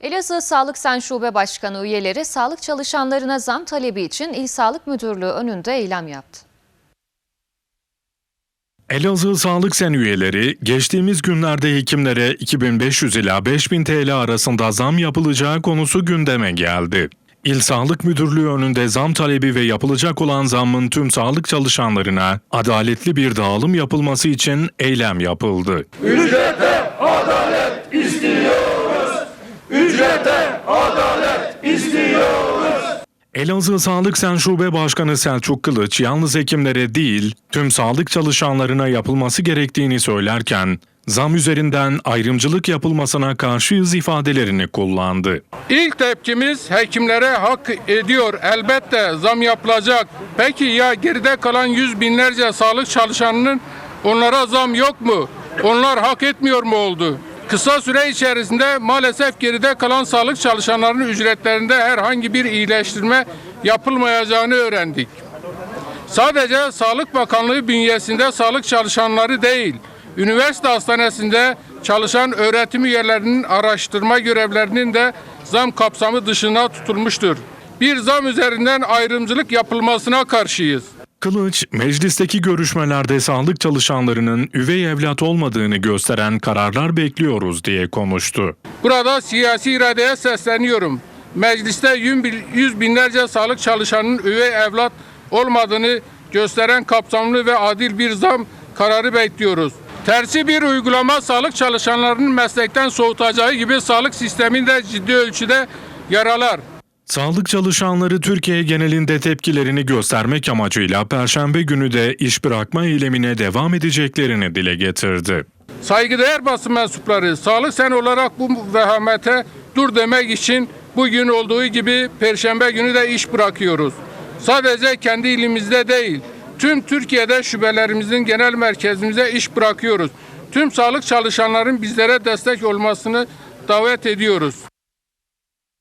Elazığ Sağlık Sen Şube Başkanı üyeleri sağlık çalışanlarına zam talebi için İl Sağlık Müdürlüğü önünde eylem yaptı. Elazığ Sağlık Sen üyeleri geçtiğimiz günlerde hekimlere 2500 ila 5000 TL arasında zam yapılacağı konusu gündeme geldi. İl Sağlık Müdürlüğü önünde zam talebi ve yapılacak olan zammın tüm sağlık çalışanlarına adaletli bir dağılım yapılması için eylem yapıldı. Ücrete adalet. Ücrete adalet istiyoruz. Elazığ Sağlık Sen Şube Başkanı Selçuk Kılıç yalnız hekimlere değil tüm sağlık çalışanlarına yapılması gerektiğini söylerken zam üzerinden ayrımcılık yapılmasına karşıyız ifadelerini kullandı. İlk tepkimiz hekimlere hak ediyor. Elbette zam yapılacak. Peki ya geride kalan yüz binlerce sağlık çalışanının onlara zam yok mu? Onlar hak etmiyor mu oldu? Kısa süre içerisinde maalesef geride kalan sağlık çalışanlarının ücretlerinde herhangi bir iyileştirme yapılmayacağını öğrendik. Sadece Sağlık Bakanlığı bünyesinde sağlık çalışanları değil, üniversite hastanesinde çalışan öğretim üyelerinin araştırma görevlerinin de zam kapsamı dışına tutulmuştur. Bir zam üzerinden ayrımcılık yapılmasına karşıyız. Kılıç, meclisteki görüşmelerde sağlık çalışanlarının üvey evlat olmadığını gösteren kararlar bekliyoruz diye konuştu. Burada siyasi iradeye sesleniyorum. Mecliste yüz bin- yüz binlerce sağlık çalışanının üvey evlat olmadığını gösteren kapsamlı ve adil bir zam kararı bekliyoruz. Tersi bir uygulama sağlık çalışanlarının meslekten soğutacağı gibi sağlık sisteminde ciddi ölçüde yaralar. Sağlık çalışanları Türkiye genelinde tepkilerini göstermek amacıyla Perşembe günü de iş bırakma eylemine devam edeceklerini dile getirdi. Saygıdeğer basın mensupları, sağlık sen olarak bu vehamete dur demek için bugün olduğu gibi Perşembe günü de iş bırakıyoruz. Sadece kendi ilimizde değil, tüm Türkiye'de şubelerimizin genel merkezimize iş bırakıyoruz. Tüm sağlık çalışanların bizlere destek olmasını davet ediyoruz.